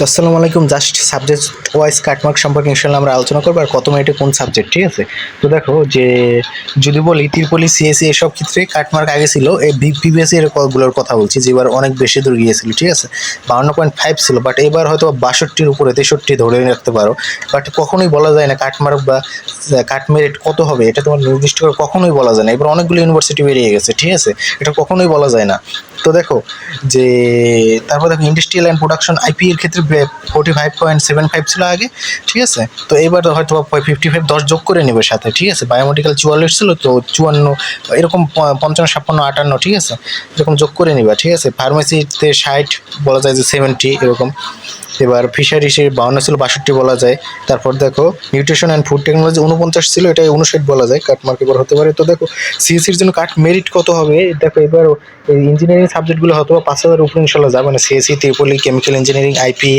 তো আসসালামু আলাইকুম জাস্ট সাবজেক্ট ওয়াইজ কাটমার্ক সম্পর্কে ইনশাল্লাহ আমরা আলোচনা করব, আর কত মিনিটে কোন সাবজেক্ট ঠিক আছে? তো দেখো যে, যদি বলি তিরপলি সিএসসি এসব ক্ষেত্রে কাটমার্ক আগে ছিল, এই পিবিএসসি এরগুলোর কথা বলছি, যে এবার অনেক বেশি দূর গিয়েছিল, ঠিক আছে? বাউন্ন পয়েন্ট ফাইভ ছিল বাট এবার হয়তো বাষট্টির উপরে, তেষট্টি ধরে রাখতে পারো বাট কখনোই বলা যায় না কাটমার্ক বা কাট মেরিট কত হবে, এটা তোমার নির্দিষ্ট করে কখনোই বলা যায় না, এবার অনেকগুলো ইউনিভার্সিটি বেরিয়ে গেছে, ঠিক আছে? এটা কখনোই বলা যায় না। তো দেখো যে, তারপর দেখো ইন্ডাস্ট্রিয়াল অ্যান্ড প্রোডাকশন আইপি এর ক্ষেত্রে forty five point seven five ছিল আগে, ঠিক আছে? তো এবার হয়তো ফিফটি ফাইভ দশ যোগ করে নেবে সাথে, ঠিক আছে? বায়োমেডিক্যাল চুয়াল্লিশ ছিল, তো চুয়ান্ন, এরকম পঞ্চান্ন, ছাপ্পান্ন, আটান্ন, ঠিক আছে? এরকম যোগ করে নিবা, ঠিক আছে? ফার্মেসিতে ষাট বলা যায় যে সেভেন্টি এরকম। এবার ফিশারিসের বাউন্ন ছিল, বাষট্টি বলা যায়। তারপর দেখো নিউট্রিশন অ্যান্ড ফুড টেকনোলজি উনপঞ্চাশ ছিল এটা উনষাট বলা যায়, কাট মার্ক এবার হতে পারে। তো দেখো সিএসির জন্য কাট মেরিট কত হবে? দেখো এবার ইঞ্জিনিয়ারিং সাবজেক্টগুলো হয়তো পাঁচ হাজার উপরে ইনশাল্লাহ যাবে না CSE triple E chemical engineering IP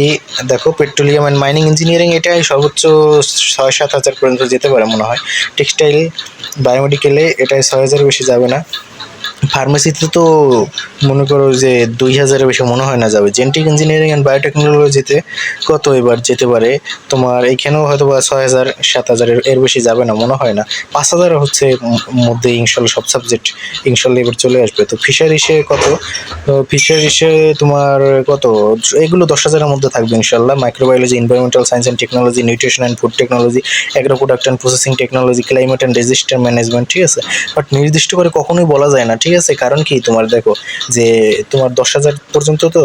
ই দেখো পেট্রোলিয়াম অ্যান্ড মাইনিং ইঞ্জিনিয়ারিং এটাই সর্বোচ্চ ছয় সাত হাজার পর্যন্ত যেতে পারে মনে হয়। টেক্সটাইল বায়োমেডিক্যালে এটাই ছয় হাজার বেশি যাবে না। ফার্মেসিতে তো মনে করো যে দুই হাজারের বেশি মনে হয় না যাবে। জেনেটিক ইঞ্জিনিয়ারিং অ্যান্ড বায়োটেকনোলজিতে কত এবার যেতে পারে? তোমার এইখানেও হয়তো বা ছয় হাজার, সাত হাজারের এর বেশি যাবে না, মনে হয় না। পাঁচ হাজার হচ্ছে মধ্যে ইনশাল্লাহ সব সাবজেক্ট ইনশাল্লাহ এবার চলে আসবে। তো ফিশারিসে কত? ফিশারিসে তোমার কত? এগুলো দশ হাজারের মধ্যে থাকবে ইনশাল্লাহ। Microbiology environmental science and technology nutrition and food technology agro product and processing technology climate and register management ঠিক আছে? বাট নির্দিষ্ট করে কখনোই বলা যায় না, ঠিক আছে? কারণ কি তোমার দেখো যে তোমার দশ হাজার পর্যন্ত তো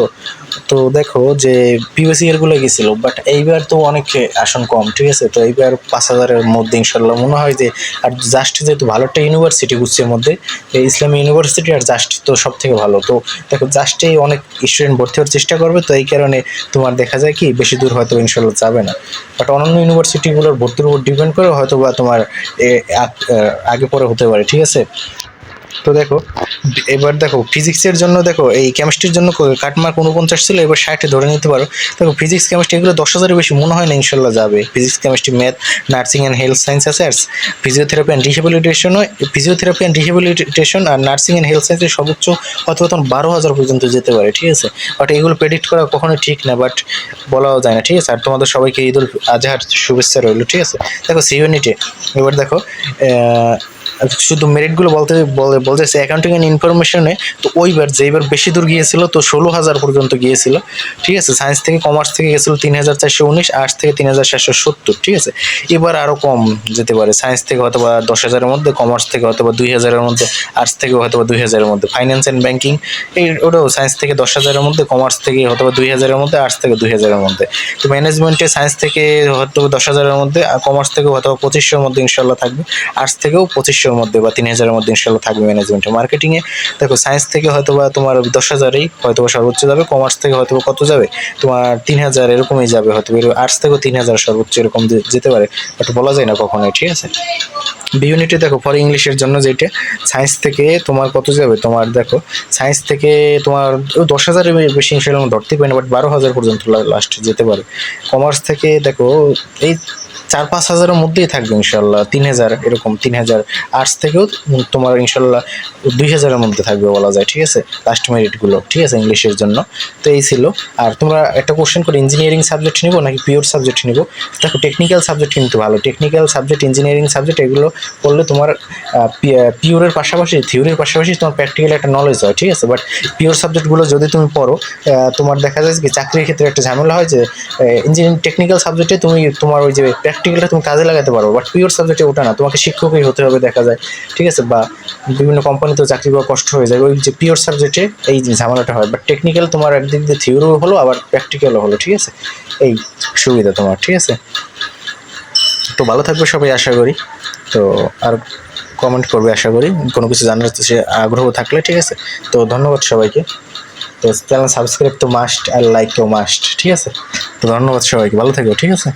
তো দেখো যে পিওসি এরগুলো গেছিল বাট এইবার তো অনেক আসন কম, ঠিক আছে? তো এইবার পাঁচ হাজারের মধ্যে ইনশাল্লাহ মনে হয় যে, আর জাস্ট যেহেতু ভালো একটা ইউনিভার্সিটি গুচ্ছের মধ্যে ইসলামী ইউনিভার্সিটি আর জাস্ট তো সব থেকে ভালো। তো দেখো জাস্টেই অনেক স্টুডেন্ট ভর্তি হওয়ার চেষ্টা করবে, তো এই কারণে তোমার দেখা যায় কি বেশি দূর হয়তো ইনশাল্লাহ যাবে না। বাট অন্যান্য ইউনিভার্সিটিগুলোর ভর্তির উপর ডিপেন্ড করে হয়তো বা তোমার আগে পরে হতে পারে, ঠিক আছে? তো দেখো, এবার দেখো ফিজিক্সের জন্য দেখো, এই কেমিস্ট্রির জন্য কাটমার্ক উনপঞ্চাশ ছিল, এবার ষাটে ধরে নিতে পারো। দেখো ফিজিক্স কেমিস্ট্রি এগুলো দশ হাজারের বেশি, মনে হয় না ইনশাল্লাহ যাবে। Physics chemistry math nursing and health science অ্যাসার্স physiotherapy and রিহেবিলিটেশনও ফিজিওথেরাপি অ্যান্ড রিহেবিলিটেশন আর নার্সিং অ্যান্ড হেলথ সায়েন্সের সর্বোচ্চ অথবা তখন বারো হাজার পর্যন্ত যেতে পারে, ঠিক আছে? বাট এগুলো প্রেডিক্ট করা কখনোই ঠিক না বাট বলাও যায় না, ঠিক আছে? আর তোমাদের সবাইকে ঈদ উল আজহার শুভেচ্ছা রইল, ঠিক আছে? দেখো সি ইউনিটে এবার দেখো শুধু মেরিটগুলো বলতে, বলে, বলতেছে অ্যাকাউন্টিং অ্যান্ড ইনফরমেশনে তো ওইবার যেইবার বেশি দূর গিয়েছিল, তো ষোলো হাজার পর্যন্ত গিয়েছিল। ঠিক আছে? সায়েন্স থেকে কমার্স থেকে গেছিল তিন হাজার চারশো উনিশ আর্টস থেকে তিন হাজার চারশো সত্তর, ঠিক আছে? এবার আরও কম যেতে পারে। সায়েন্স থেকে হয়তো বা দশ হাজারের মধ্যে কমার্স থেকে হয়তো বা দুই হাজারের মধ্যে আর্টস থেকে হয়তো বা দুই হাজারের মধ্যে ফাইন্যান্স অ্যান্ড ব্যাঙ্কিং এই ওটাও সায়েন্স থেকে দশ হাজারের মধ্যে কমার্স থেকে হয়তো বা দুই হাজারের মধ্যে আর্টস থেকে দুই হাজারের মধ্যে। তো ম্যানেজমেন্টে সায়েন্স থেকে হয়তো দশ হাজারের মধ্যে, আর কমার্স থেকেও হয়তো পঁচিশশোর মধ্যে ইনশাল্লাহ থাকবে আর্টস থেকেও পঁচিশশোর মধ্যে বা তিন হাজারের মধ্যে ইনশাল্লাহ থাকবে ম্যানেজমেন্টে মার্কেটিংয়ে দেখো সায়েন্স থেকে হয়তো বা তোমার দশ হাজারেই হয়তো বা সর্বোচ্চ যাবে কমার্স থেকে হয়তো বা কত যাবে? তোমার তিন হাজার এরকমই যাবে হয়তো আর্টস থেকেও তিন হাজার সর্বোচ্চ এরকম যেতে পারে। বাট বলা যায় না কখনোই, ঠিক আছে? বি ইউনিটে দেখো ফর ইংলিশের জন্য যেটা সায়েন্স থেকে তোমার কত যাবে? তোমার দেখো সায়েন্স থেকে তোমার দশ হাজারের বেশি ইনশাল্লাহ ধরতে পারি না বাট বারো হাজার পর্যন্ত লাস্ট যেতে পারে। কমার্স থেকে দেখো, এই চার পাঁচ হাজারের মধ্যেই থাকবে ইনশাল্লাহ তিন হাজার, এরকম তিন হাজার আর্টস থেকেও তোমার ইনশাল্লাহ দুই হাজারের মধ্যে থাকবে বলা যায়, ঠিক আছে? লাস্ট মেরিটগুলো ঠিক আছে, ইংলিশের জন্য। তো এই ছিল। আর তোমরা একটা কোশ্চেন করে ইঞ্জিনিয়ারিং সাবজেক্ট নিবো নাকি পিওর সাবজেক্ট নিবো? দেখো টেকনিক্যাল সাবজেক্ট কিন্তু ভালো। টেকনিক্যাল সাবজেক্ট ইঞ্জিনিয়ারিং সাবজেক্ট এগুলো পড়লে তোমার পিওরের পাশাপাশি থিওরির পাশাপাশি তোমার প্র্যাকটিক্যাল একটা নলেজ হয়, ঠিক আছে? বাট পিওর সাবজেক্টগুলো যদি তুমি পড়ো তোমার দেখা যায় কি চাকরির ক্ষেত্রে একটা ঝামেলা হয় যে ইঞ্জিনিয়ারিং টেকনিক্যাল সাবজেক্টে তুমি তোমার ওই যে প্র্যাকটিক্যালটা তুমি কাজে লাগাতে পারো বাট পিওর সাবজেক্টে ওটা না। তোমাকে শিক্ষকই হতে হবে, দেখা যায়। ঠিক আছে? বা বিভিন্ন কোম্পানিতেও চাকরি পাওয়া কষ্ট হয়ে যায়। ওই যে পিওর সাবজেক্টে এই ঝামেলাটা হয়। বাট টেকনিক্যাল তোমার একদিক দিয়ে থিওরিও হলো, আবার প্র্যাকটিক্যালও হলো, ঠিক আছে? এই সুবিধা তোমার, ঠিক আছে? তো ভালো থাকবে সবাই, আশা করি। তো আর কমেন্ট করবে, আশা করি। কোনো কিছু জানার সে আগ্রহ থাকলে, ঠিক আছে? তো ধন্যবাদ সবাইকে। তো চ্যানেল সাবস্ক্রাইব তো মাস্ট আর লাইক তো মাস্ট ঠিক আছে? তো ধন্যবাদ সবাইকে। ভালো থাকবে ঠিক আছে?